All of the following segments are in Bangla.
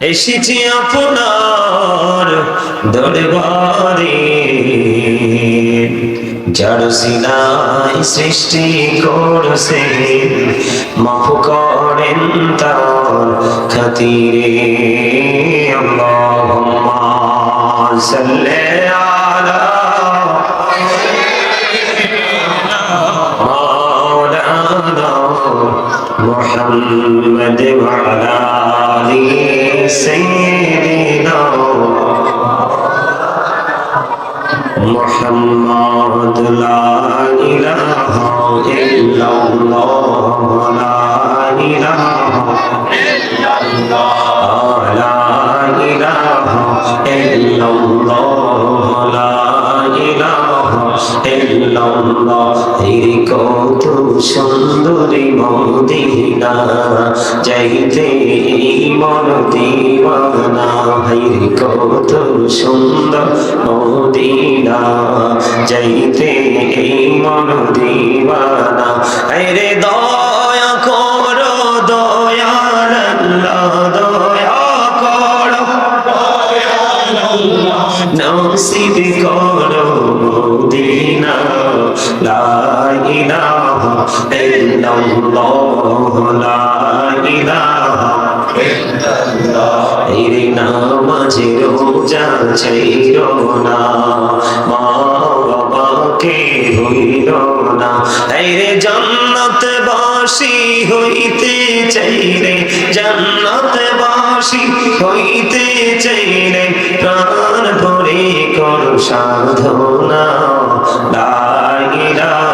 এসেছি আপনার দরবারে। যার সিনাই সৃষ্টি করছে মাফ করেন তার খাতিরে। আল্লাহুম্মা সাল্লি آل سيدنا محمد لا إله إلا الله সুন্দরী মদিনা যাইতে মন দিওয়ানা ভাই, কত সুন্দর মদিনা যাইতে মন দিওয়ানা। রে দয়া করো দয়াল দয়া করো। নসিব করো মদিনা লা নামাজে রোজা ছাইরো না মা বাবাকে হইল না এই রে জান্নাত বাসি হইতে চাইলে জান্নাত বাসি হইতে চাইলে প্রাণ ভরে সাধনা। লা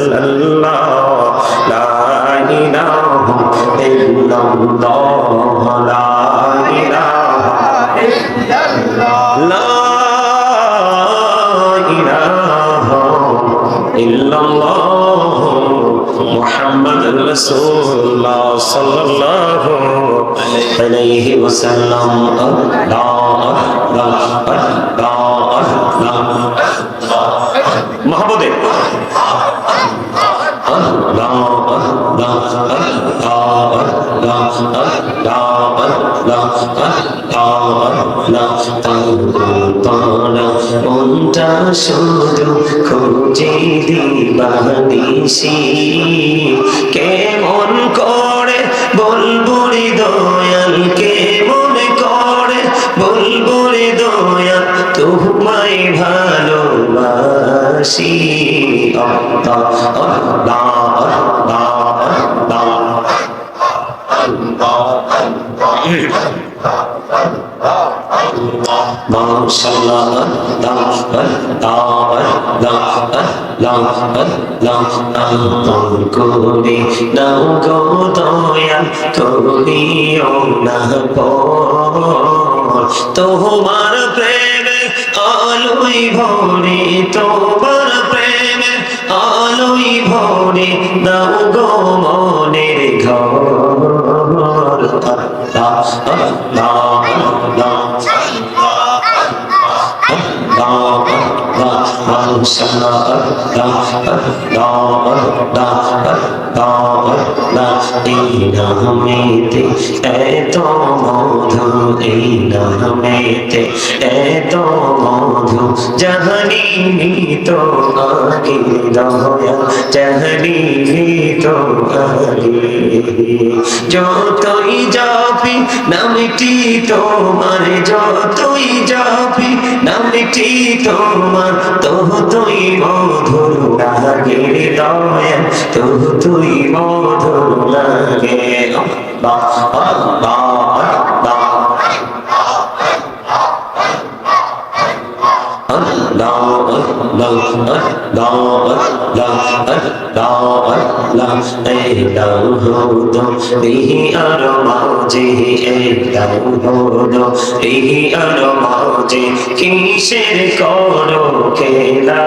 রাসূলুল্লাহ সাল্লাল্লাহু আলাইহি ওয়াসাল্লাম মহাবদে আল্লাহ আল্লাহ আল্লাহ আল্লাহ তালা তালা মনটা শুধু খুঁজে দিবা দিছি কেমন করে বলবুরি দয়াল, কেমন করে বলবুরি দয়াল, তোমায় ভালোবাসি। অত্তা অত্তা অত্তা অত্তা অত্তা নাও তোমার প্রেমে আলোই ভরে তোমার প্রেমে আলোই ভরে দাও গো মনের ঘর। আল্লাহ নামেতে এত মধু এই নামেতে এত মধু জাহানি তো আগে দয়া জাহানি তো আগে যতই যাবি, নামটি তোমার, যতই যাবি নামটি তোমার তবু তুই মধুর লাগে দয়া তবু তুই মধুর লাগে। আল্লাহ। Allah Allah Allah Allah Allah এই দাও হলো এই আর মাঝে এই দাও হলো এই আর মাঝে কিসের করো খেলা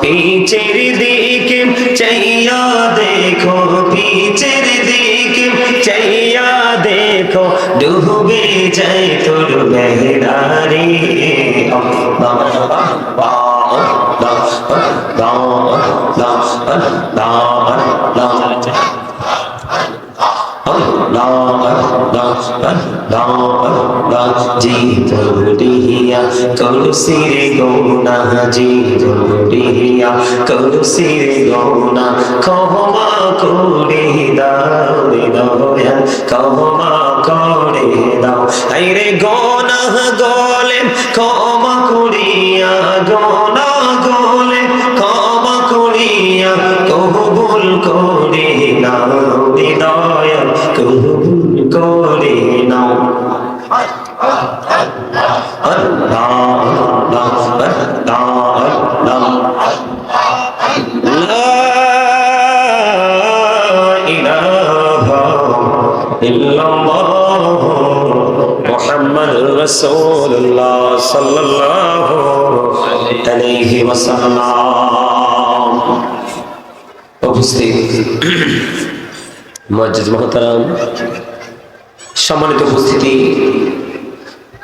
পিছের দিকে চাইয়া দেখো পিছের দিকে চাইয়া দেখো ডুবে যায় তোর বেহরারি জীবরিয়া কলসিরে গৌনা জীবরিয়া কলসিরে গৌনা ক্ষমা করে দাও দয়া ক্ষমা করে দাও এই রে গৌনা গলে ক্ষমা করিয়া গোনা গোলে ক্ষমা করিয়া কবুল করি নাও হৃদয় কবুল করি নাও আল্লাহ আল্লাহ আল্লাহ رسول الله صلى الله عليه وسلم উপস্থিত মসজিদ মহতারাম সম্মানিত উপস্থিতি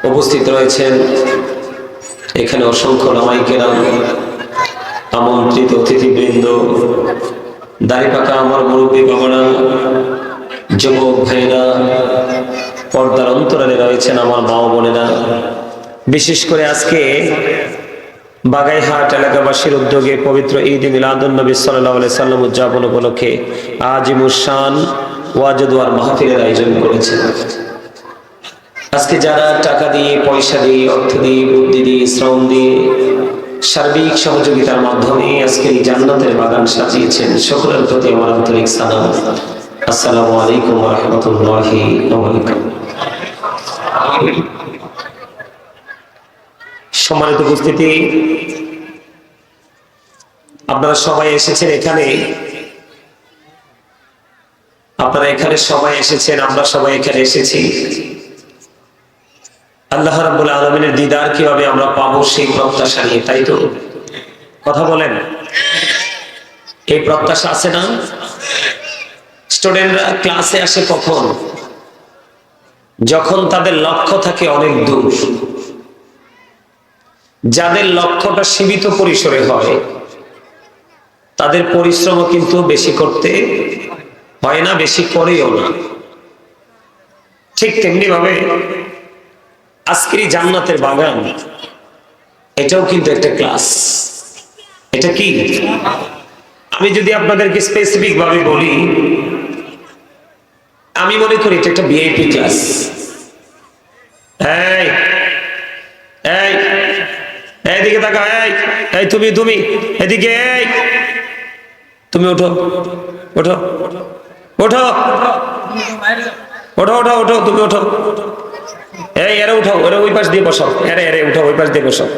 উপস্থিত রয়েছেন এখানে অসংখ্য রামাইকেরাম আমন্ত্রিত অতিথিবৃন্দ দাড়ি পাকা আমার মুরব্বী বাবারা যুবক ভাইরা পর্দার অন্তরালে রয়েছেন আমার মা বোনেরা। বিশেষ করে আজকে বাগাইহাট এলাকাবাসীর উদ্যোগে পবিত্র ঈদ মিলাদুল নবী সাল্লাহ সাল্লাম উদযাপন উপলক্ষে আজিমুসান ওয়াজদুয়ার মাহফিলের আয়োজন করেছে। আজকে যারা টাকা দিয়ে, পয়সা দিয়ে, অর্থ দিয়ে, বুদ্ধি দিয়ে, শ্রম দিয়ে সার্বিক সহযোগিতার মাধ্যমে আজকে এই জান্নাতের বাগান সাজিয়েছেন, সকলের প্রতি আমার আন্তরিক সালাম। আসসালামু আলাইকুম রহমতুল্লাহি সম্মানিত উপস্থিতি, আপনারা সবাই এসেছেন এখানে? আপনারা এখানে সবাই এসেছেন, আমরা সবাই এখানে এসেছি। আল্লাহ রাব্বুল আলমিনের দিদার কীভাবে আমরা পাবো সেই প্রত্যাশা নিয়ে, তাই তো? কথা বলেন। এই প্রত্যাশা আছে না? স্টুডেন্টরা ক্লাসে আসে কখন? যখন তাদের লক্ষ্য থাকে অনেক দূর। যাদের লক্ষ্যটা সীমিত পরিসরে হয়, তাদের পরিশ্রম কিন্তু বেশি করতে হয় না, বেশি করেও না। ঠিক তেমনি ভাবে আজকের জান্নাতের বাগান, এটাও কিন্তু একটা ক্লাস এটা কি? আমি যদি আপনাদেরকে স্পেসিফিক ভাবে বলি আমি মনে করি এটা একটা ভিআইপি ক্লাস এই তুমি তুমি, এদিকে তুমি ওঠো ওঠো ওঠো ওঠো ওঠো ওঠো, তুমি ওঠো। এই, এরে উঠাও, এরে ওই পাশ দিয়ে বসাও। এরে এরে উঠাও, ওই পাশ দিয়ে বসাও।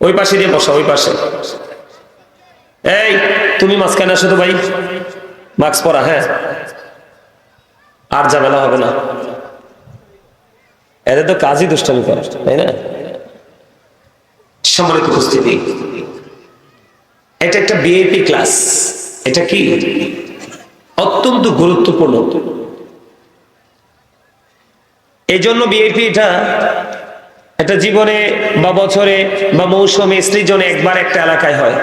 ওই পাশে দিয়ে বসাও, ওই পাশে। এই, তুমি মাঝখানে আসো তো ভাই। মাস্ক পরা হ্যাঁ। আর ঝামেলা হবে না। এদের তো কাজই দুষ্টামি করে, তাই না? সম্মানিত উপস্থিতি, এটা একটা বিএপি ক্লাস এটা কি? অত্যন্ত গুরুত্বপূর্ণ। এই জন্য বিএপি এটা এটা জীবনে বা বছরে বা মৌসুমে সৃজনে একবার একটা এলাকায় হয়।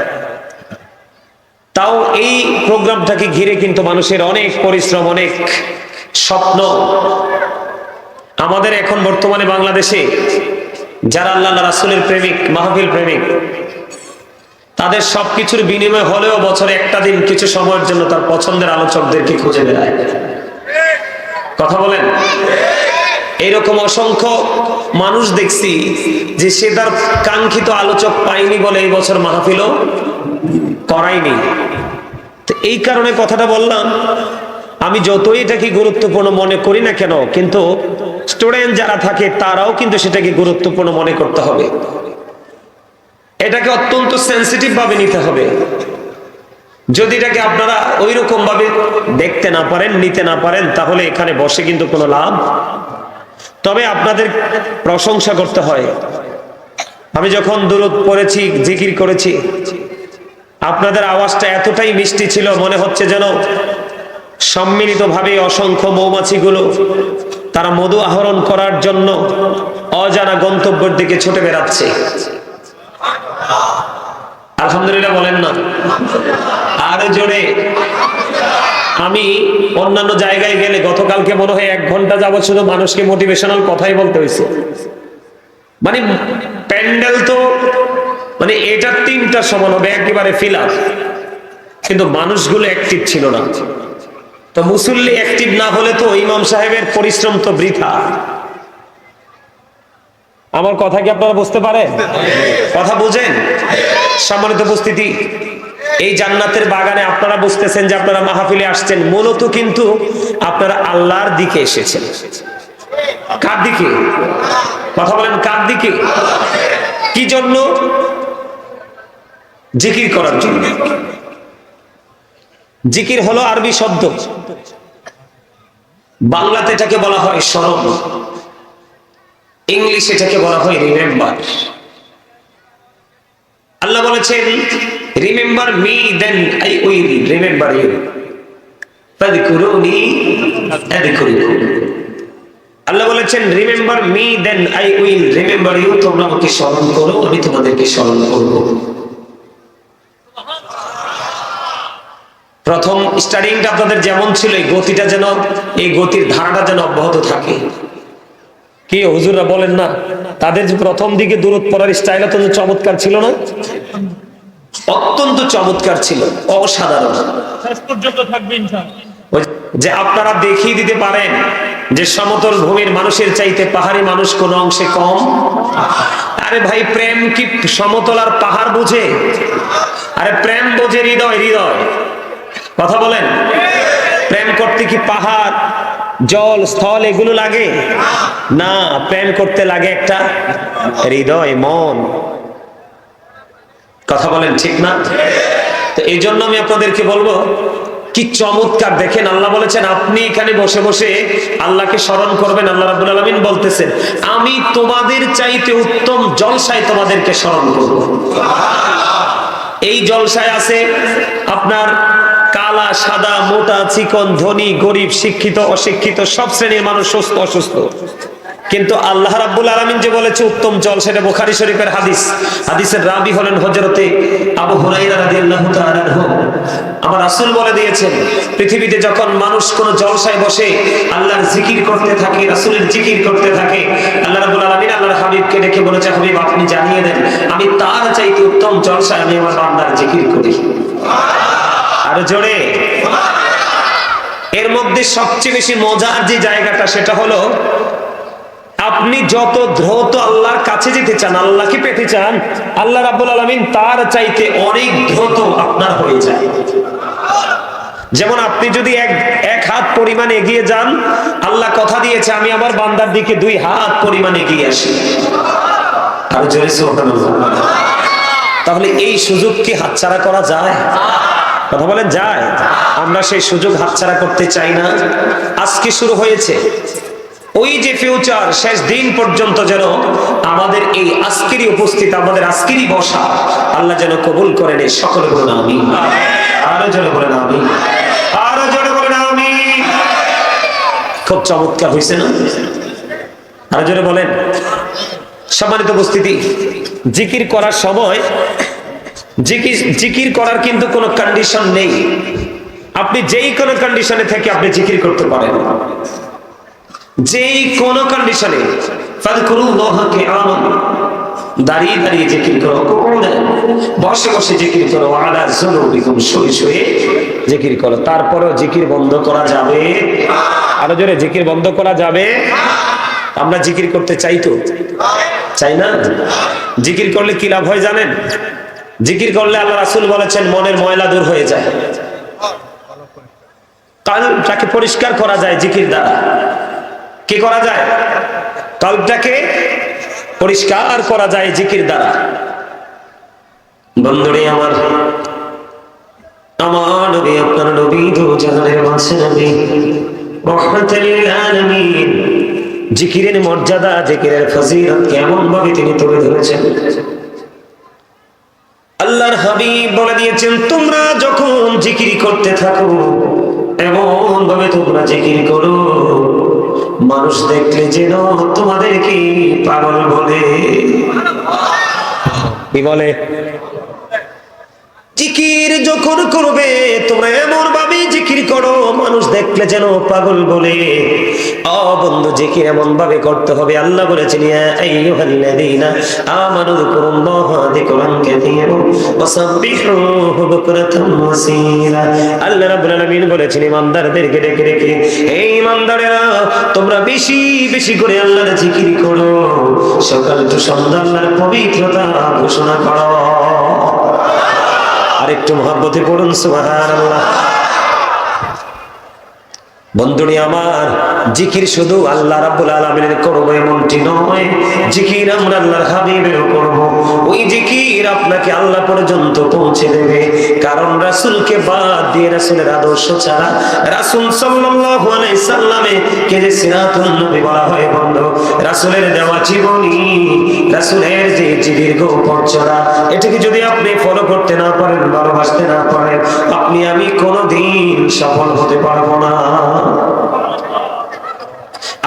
তাও এই প্রোগ্রামটাকে ঘিরে কিন্তু মানুষের অনেক পরিশ্রম, অনেক স্বপ্ন আমাদের এখন বর্তমানে বাংলাদেশে যারা আল্লাহ রাসুলের প্রেমিক, মাহফিল প্রেমিক, তাদের সবকিছুর বিনিময় হলেও বছরে একটা দিন কিছু সময়ের জন্য তার পছন্দের আলোচকদেরকে খুঁজে বেড়ায়। কথা বলেন? এরকম অসংখ্য মানুষ দেখছি যে সে তার কাঙ্ক্ষিত আলোচক পায়নি বলে এই বছর মাহফিলও করাইনি তো এই কারণে কথাটা বললাম আমি যতই এটাকে গুরুত্বপূর্ণ মনে করি না কেন, কিন্তু স্টুডেন্ট যারা থাকে, তারাও কিন্তু সেটাকে গুরুত্বপূর্ণ মনে করতে হবে। এটাকে অত্যন্ত সেন্সিটিভ ভাবে নিতে হবে। যদি এটাকে আপনারা ওই রকম ভাবে দেখতে না পারেন, নিতে না পারেন, তাহলে এখানে বসে কিন্তু কোনো লাভ। তবে আপনাদের প্রশংসা করতে হয়। আমি যখন দূরত পড়েছি, জিকির করেছি, আপনাদের আওয়াজটা এতটাই মিষ্টি ছিল, মনে হচ্ছে যেন সম্মিলিতভাবে অসংখ্য মৌমাছিগুলো তারা মধু আহরণ করার জন্য অজানা গন্তব্যের দিকে ছুটে বেড়াচ্ছে। আলহামদুলিল্লাহ বলেন না। আর জোরে, আমি অন্যান্য জায়গায় গেলে গতকালকে মনে হয় এক ঘণ্টা যাবত শুধু মানুষকে মোটিভেশনাল কথাই বলতে হয়েছে। মানে প্যান্ডেল তো মানে এটা তিনটা সমান হবে, একেবারে ফিল কিন্তু মানুষগুলো অ্যাক্টিভ ছিল না। তো মুসল্লি অ্যাক্টিভ না হলে তো ইমাম সাহেবের পরিশ্রম তো বৃথা। আমার কথা কি আপনারা বুঝতে পারেন? কথা বুঝেন? সম্মানিত উপস্থিতি, এই জান্নাতের বাগানে আপনারা বুঝতেছেন যে আপনারা মাহফিলে আসছেন, মূলত কিন্তু আপনারা আল্লাহর দিকে এসেছেন। কার দিকে? কথা বলেন, কার দিকে? কি জন্য? জিকির করার জন্য। জিকির হলো আরবি শব্দ। বাংলাতে এটাকে বলা হয় স্মরণ ইংলিশ এটাকে বলা হয় রিমেম্বার আল্লাহ বলেছেন remember me then I will remember you আল্লাহ বলেছেন remember me then I will remember you তোমরা আমাকে স্মরণ করো, আমি তোমাদেরকে স্মরণ করব। প্রথম স্টাডিংটা আপনাদের যেমন ছিল এই গতিটা যেন এই গতির ধারাটা যেন অব্যাহত থাকে। কি হুজুররা বলেন না তাদের যে প্রথম দিকে দূরত পড়ার স্টাইল অত্যন্ত চমৎকার ছিল না? অত্যন্ত চমৎকার ছিল অসাধারণ। যে আপনারা দেখিয়ে দিতে পারেন যে সমতল ভূমির মানুষের চাইতে পাহাড়ি মানুষ কোন অংশে কম। আরে ভাই প্রেম কি সমতল আর পাহাড় বুঝে? আরে প্রেম বোঝে হৃদয় হৃদয়। কথা বলেন। প্রেম করতে কি পাহাড়, জল, স্থল এগুলো লাগে? না, প্রেম করতে লাগে একটা হৃদয়, মন। কথা বলেন ঠিক না? তো এই জন্য আমি আপনাদেরকে বলব, কি চমৎকার দেখেন, আল্লাহ বলেছেন, আপনি এখানে বসে বসে আল্লাহকে স্মরণ করবেন, আল্লাহ রাব্বুল আলামিন বলতেছেন, আমি তোমাদের চাইতে উত্তম জলসায় তোমাদেরকে স্মরণ করব। এই জলসায় আছে আপনার কালা, সাদা, মোটা, চিকন, ধনী, গরিব, শিক্ষিত, অশিক্ষিত, সব শ্রেণির মানুষ সুস্থ, অসুস্থ। কিন্তু আল্লাহ রাব্বুল আলামিন যে বলেছে, উত্তম জল সেটা বুখারী শরীফের হাদিস। হাদিসের রাবি হলেন হযরতে আবু হুরায়রা রাদিয়াল্লাহু তাআলা আমার রাসূল বলে দিয়েছেন, পৃথিবীতে যখন মানুষ কোন জলসায় বসে, আল্লাহর জিকির করতে থাকে, রাসূলের জিকির করতে থাকে, আল্লাহ রাব্বুল আলামিন আল্লাহর হাবিবকে ডেকে বলেছে, হাবিব, আপনি জানিয়ে দেন, আমি তার চাইতে উত্তম জলসায় আমি আমার বান্দার জিকির করি। আরও জোরে। এর মধ্যে সবচেয়ে বেশি মজার যে জায়গাটা সেটা হলো, আপনি যত দ্রুত আল্লাহর কাছে যেতে চান, আল্লাহকে পেতে চান, আল্লাহ রাব্বুল আলামিন তার চাইতে অনেক দ্রুত আপনার হয়ে যায়। যেমন আপনি যদি এক এক হাত পরিমাণ এগিয়ে যান, আল্লাহ কথা দিয়েছে, আমি আমার বান্দার দিকে দুই হাত পরিমাণ এগিয়ে আসি। তাহলে এই সুযোগ কি হাতছাড়া করা যায়? কথা বলেন, যায়। আমরা সেই সুযোগ হাতছাড়া করতে চাই না। আজকে শুরু হয়েছে। ওই যে ফিউচার শেষ দিন পর্যন্ত যেন আমাদের এই আজকেরই উপস্থিত, আমাদের আজকেরই বসা, আল্লাহ যেন কবুল করেন এই সকলে বলেন আমি আরও জোরে বলেন আমি আরও জোরে বলেন আমি খুব চমৎকার হয়েছে না? আরও জোরে বলেন। সম্মানিত উপস্থিতি, জিকির করার সময় জিকির জিকির করার কিন্তু কোনো কন্ডিশন নেই। আপনি যেই কোনো কন্ডিশনে থেকে আপনি জিকির করতে পারেন। যেই কোন কন্ডিশনে দাঁড়িয়ে দাঁড়িয়ে জিকির করো বসে বসে জিকির করো আলা শুয়ে শুয়ে জিকির করো। তারপরেও জিকির বন্ধ করা যাবে। আরও জোরে, জিকির বন্ধ করা যাবে। আমরা জিকির করতে চাই তো? চাই না? জিকির করলে কি লাভ হয় জানেন? জিকির করলে আল্লাহ রাসূল বলেছেন, মনের ময়লা দূর হয়ে যায়। কালটাকে পরিষ্কার করা যায় জিকির দ্বারা। কি করা যায়? কল্পটাকে পরিষ্কার করা যায় জিকির দ্বারা। বন্ধুরে আমার আমার নবী, আপনার জিকিরের মর্যাদা, জিকিরের ফজিলত কেমন ভাবে তিনি তুলে ধরেছেন? হাবিব বলে দিয়েছেন, তোমরা যখন জিকির করতে থাকো এমন ভাবে তোমরা জিকির করো। মানুষ দেখলে যেন তোমাদেরকে পাগল বলে। কি বলে? জিকির যখন করবে, তোমরা এমন ভাবে জিকির করো, মানুষ দেখলে যেন পাগল বলে। অ বন্ধু, জিকির এমন ভাবে করতে হবে। আল্লাহ বলেছেন আইয়ুহাল্লাযীনা আমানু যকুরুল্লাহা যিকরান কাসীরা ওয়া সাব্বিহুহু বুকরাতান ওয়াসীলা। আল্লাহ রাব্বুল আলামিন বলেছেন, ইমানদারদেরকে ডেকে ডেকে এই ইমানদারেরা, তোমরা বেশি বেশি করে আল্লাহর জিকির করো। সকাল তো সন্ধ্যা, আল্লাহর পবিত্রতা ঘোষণা করো। আরেকটু মহাব্বতে পড়ুন সুবহানাল্লাহ। বন্ধুনি আমার, জিকির শুধু আল্লাহ রাব্বুল আলামিনের করব এমনটি নয়। জিকির আমরা আল্লাহর হাবিবের করব। ওই জিকির আপনাকে আল্লাহ পর্যন্ত পৌঁছে দেবে। কারণ রাসূলকে বাদ দিয়ে রাসূলের আদর্শ ছাড়া রাসূল সাল্লাল্লাহু আলাইহি সাল্লামে কে যে সিরাতুন নবী বলা হয় বন্ধু? রাসূলের দেওয়া জীবনী, রাসূলের যে দীর্ঘ পথ চলা এটাকে যদি আপনি ফলো করতে না পারেন, ভালোবাসতে না পারেন, আপনি আমি কোনোদিন সফল হতে পারব না।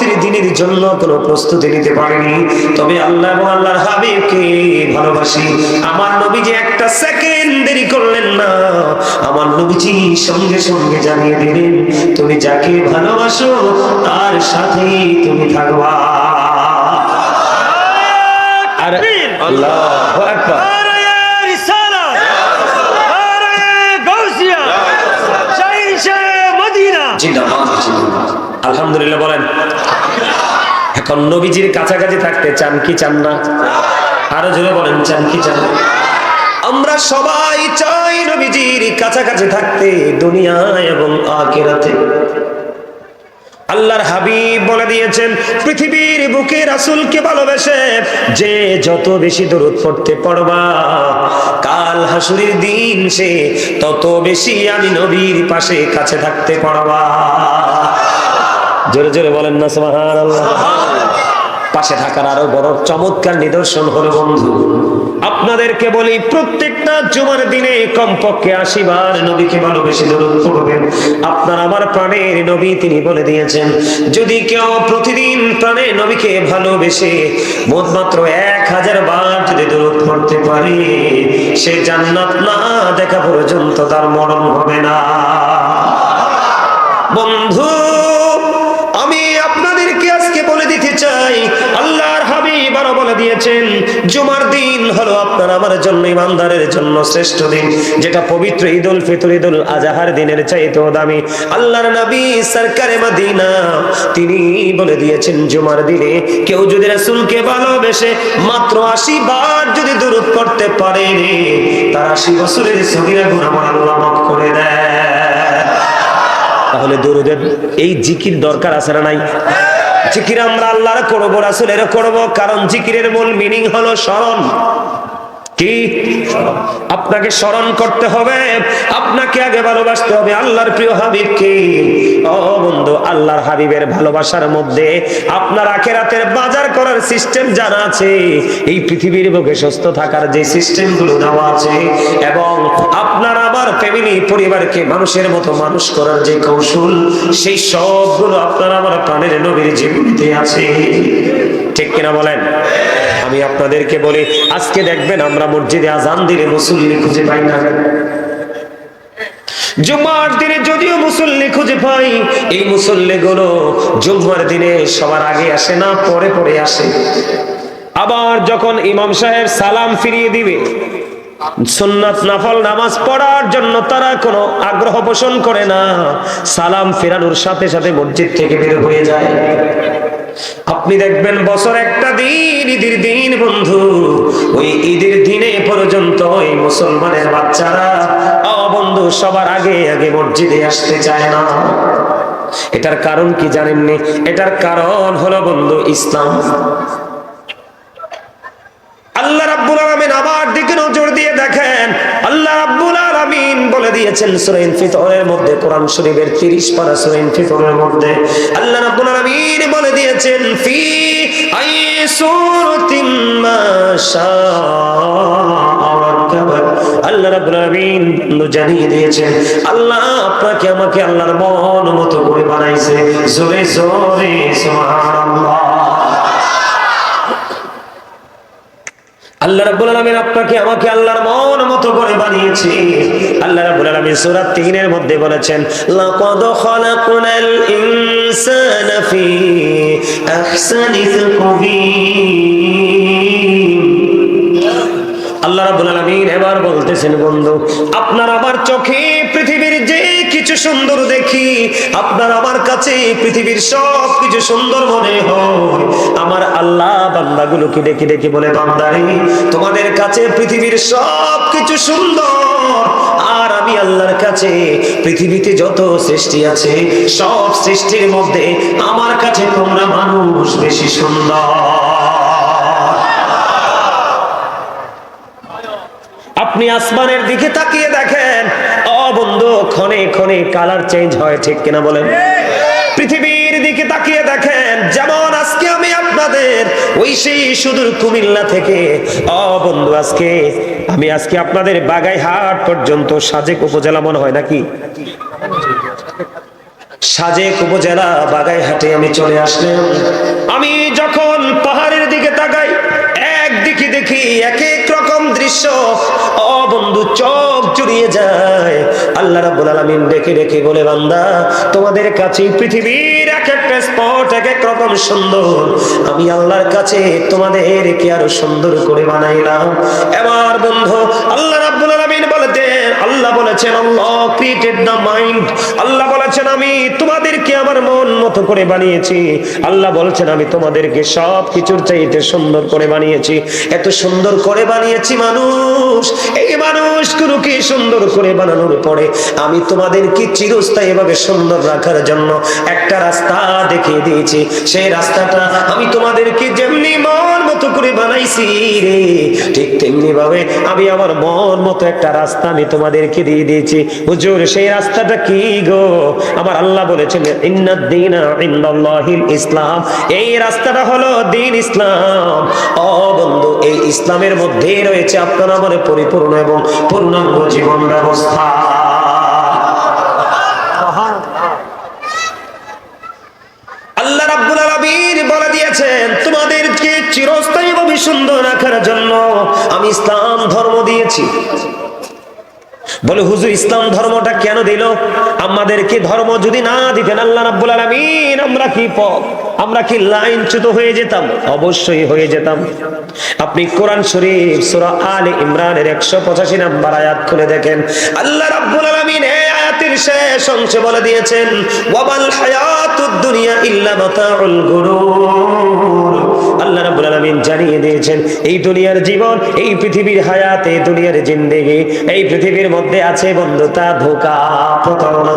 কিয়ামতের দিনের জন্য কোনো প্রস্তুতি নিতে পারিনি। তবে আল্লাহ এবং আল্লাহর হাবিবকে ভালোবাসি। আমার নবী যে একটা সেকেন্ড দেরি করলেন না। আমার নবীজি সঙ্গে সঙ্গে জানিয়ে দিলেন তুমি যাকে ভালোবাসো তার সাথেই তুমি থাকবা। আর আল্লাহু আকবার। জিন্দাবাদ, জিন্দাবাদ। আলহামদুলিল্লাহ বলেন। এখন নবীজির কাছাকাছি থাকতে চান কি চান না? আরও জোরে বলেন, চান কি চান? আমরা সবাই চাই নবীজির কাছাকাছি থাকতে দুনিয়ায় এবং আখিরাতে। আল্লাহর হাবিব বলে দিয়েছেন, পৃথিবীর বুকে রাসূলকে ভালোবেসে যে যত বেশি দরুদ পড়তে পারবা কাল হাসুরের দিন সে তত বেশি আমি নবীর পাশে কাছে থাকতে পারবা জোরে জোরে বলেন না সুবহানাল্লাহ। পাশে থাকার আরও বড় চমৎকার নিদর্শন হলো বন্ধু আপনাদেরকে বলি প্রত্যেকটা জুমার দিনে কমপক্ষে আশি বার নবীকে ভালোবেসে দরুদ পড়বেন। আপনার আমার প্রাণের নবী তিনি বলে দিয়েছেন যদি কেউ প্রতিদিন প্রাণে নবীকে ভালোবেসে মোট মাত্র এক হাজার বার যদি দরুদ পড়তে পারে সে জান্নাত না দেখা পর্যন্ত তার মরণ হবে না। বন্ধু চাই। আল্লাহর হাবিব আরও বলে দিয়েছেন, জুমার দিন হলো আপনার আমার জন্য, ইমানদারের জন্য শ্রেষ্ঠ দিন, যেটা পবিত্র ঈদ উল ফিতর, ঈদুল আজহার দিনের চাইতেও দামি। আল্লাহর নবী সরকারে মদিনা, তিনি বলে দিয়েছেন, জুমার দিনে কেউ যদি রাসূলকে ভালোবেসে মাত্র আশি বার যদি দূরত করতে পারে, তার আশি বছরের সগিরা আমার আল্লাহ মাফ করে দেয়। তাহলে দরুদের এই জিকির দরকার আছে না নাই? জিকির আমরা আল্লাহর করব, রাসুলের করব, কারণ জিকিরের মূল মিনিং হলো স্মরণ। কি? আপনাকে স্মরণ করতে হবে, আপনাকে আগে ভালোবাসতে হবে আল্লাহর প্রিয় হাবিবকে। ও বন্ধু, আল্লাহর হাবিবের ভালোবাসার মধ্যে আপনার আখেরাতের বাজার করার সিস্টেম জানা আছে। এই পৃথিবীর বুকে সুস্থ থাকার যে সিস্টেমগুলো দেওয়া আছে, এবং আপনার আবার ফ্যামিলি, পরিবারকে মানুষের মতো মানুষ করার যে কৌশল, সেই সবগুলো আপনার আমার প্রাণের নবীর জীবনীতে আছে। ঠিক কিনা বলেন? আমি আপনাদেরকে বলি, আজকে দেখবেন আমরা মসজিদে আজান দিলে মুসল্লি খুঁজে পাই না। জুম্মার দিনে যদিও মুসল্লি খুঁজে পাই, এই মুসল্লি গুলো জুম্মার দিনে সবার আগে আসে না, পরে পরে আসে। আবার যখন ইমাম সাহেব সালাম ফিরিয়ে দিবে সুন্নাত নাফল নামাজ পড়ার জন্য তারা কোনো আগ্রহ পোষণ করে না। সালাম ফেরানোর সাথে সাথে মসজিদ থেকে বের হয়ে যায়। আপনি দেখবেন বছর একটা দিন ঈদের দিন, বন্ধু, ওই ঈদের দিনে পর্যন্ত ওই মুসলমানের বাচ্চারা বন্ধু, সবার আগে আগে মসজিদে আসতে চায় না। এটার কারণ কি জানেননি? এটার কারণ হলো, বন্ধু, ইসলাম। দিয়েছেন সূরা ইনফিতরের মধ্যে, কোরআন শরীফের 30 পারা সূরা ইনফিতরের মধ্যে। আল্লাহ রাব্বুল আলামিন বলে দিয়েছেন, ফি আই সূরাতিন আল্লাহ আপনাকে আমাকে আল্লাহর মন মতো করে বানাইছে। জোরে জোরে, সুবহানাল্লাহ। আল্লাহ রাব্বুল আলামিন আপনাকে, আমাকে আল্লাহর মন মতো করে বানিয়েছে। আল্লাহ রাব্বুল আলামিন সূরা 3 এর মধ্যে বলেছেন, লাকাদ খালাকনাল ইনসানা ফি আহসানি তাকওয়িম। আল্লাহ রাব্বুল আলামিন এবার বলতেছেন, বন্ধু, আপনার আমার চোখে পৃথিবীর যে কিছু সুন্দর দেখি। আপনার আমার কাছে পৃথিবীর সব কিছু সুন্দর মনে হয়। আমার আল্লাহ বান্দাগুলোকে ডেকে ডেকে বলে, বান্দারে, তোমাদের কাছে পৃথিবীর সব কিছু সুন্দর। আর আমি আল্লাহর কাছে পৃথিবীতে যত সৃষ্টি আছে, সব সৃষ্টির মধ্যে আমার কাছে তোমরা মানুষ বেশি সুন্দর। আপনি আসমানের দিকে তাকিয়ে ক্ষণে ক্ষণে কালার চেঞ্জ হয়, ঠিক কিনা বলেন? পৃথিবীর দিকে তাকিয়ে দেখেন, যেমন আজকে আমি আপনাদের ওই সেই সুদূর কুমিল্লা থেকে। ও বন্ধু, আজকে আমি আজকে আপনাদের বাগাইহাট পর্যন্ত সাজেক উপজেলা মনে হয় নাকি? সাজেক উপজেলা বাগাইহাটে আমি চলে আসলাম। আমি যখন পাহাড়ের দিকে তাকাই একদিকে দেখি এক এক রকম দৃশ্য। ও বন্ধু, চোখ জুড়িয়ে যায়। আল্লাহ রাব্বুল আলামিন দেখে দেখে বলে, বান্দা, তোমাদের কাছে পৃথিবীর এক একটা স্পট এক এক রকম সুন্দর। আমি আল্লাহর কাছে তোমাদের তোমাদেরকে আরও সুন্দর করে বানাইলাম। এবার বন্ধু, আল্লাহ আল্লাহ বলেছেন, আল্লাহ ক্রিয়েটেড দ্য মাইন্ড আল্লাহ বলেছেন, আমি তোমাদেরকে আমার মন মতো করে বানিয়েছি। আল্লাহ বলছেন, আমি তোমাদেরকে সব কিছুর চাইতে সুন্দর করে বানিয়েছি। এত সুন্দর করে বানিয়েছি মানুষ। এই মানুষগুলোকে সুন্দর করে বানানোর পরে আমি তোমাদেরকে চিরস্থায়ী ভাবে সুন্দর রাখার জন্য একটা রাস্তা দেখিয়ে দিয়েছি। সেই রাস্তাটা আমি তোমাদেরকে যেমনি মন মতো করে বানাইছি রে, ঠিক তেমনি ভাবে আমি আমার মন মতো একটা রাস্তা আমি তোমাদেরকে দিয়ে দিয়েছি। হুজুর, সেই রাস্তাটা কি গো? আমার আল্লাহ বলেছেন ইসলাম। এই রাস্তাটা হলো দিন ইসলাম। ও বন্ধু, এই ইসলামের মধ্যেই রয়েছে আপনার আমার পরিপূর্ণ এবং পূর্ণাঙ্গ জীবন ব্যবস্থা। আল্লাহ রাব্বুল আলামিন বলে দিয়েছেন, তোমাদেরকে চিরস্থায়ীভাবে সুন্দর রাখার জন্য আমি ইসলাম ধর্ম দিয়েছি। বলে, হুজুর, ইসলাম ধর্মটা কেন দিল? আমাদেরকে ধর্ম যদি না দিতেন, আল্লাহ রাব্বুল আলামিন, আমরা কি পথ? আমরা কি লাইনচ্যুত হয়ে যেতাম? অবশ্যই হয়ে যেতাম। আপনি কোরআন শরীফ, সূরা আলে ইমরানের 185 নাম্বার আয়াত খুলে দেখেন। আল্লাহ রাব্বুল আলামিন এই আয়াতের শেষ অংশে বলে দিয়েছেন ওয়াবাল হায়াতুদ দুনিয়া ইল্লা মাতাউল গুরুর আল্লাহ রাবুল আলমিন জানিয়ে দিয়েছেন, এই দুনিয়ার জীবন, এই পৃথিবীর হায়াত, এই দুনিয়ার জিন্দেগি, এই পৃথিবীর মধ্যে আছে বন্ধুতা ধোকা, প্রতারণা।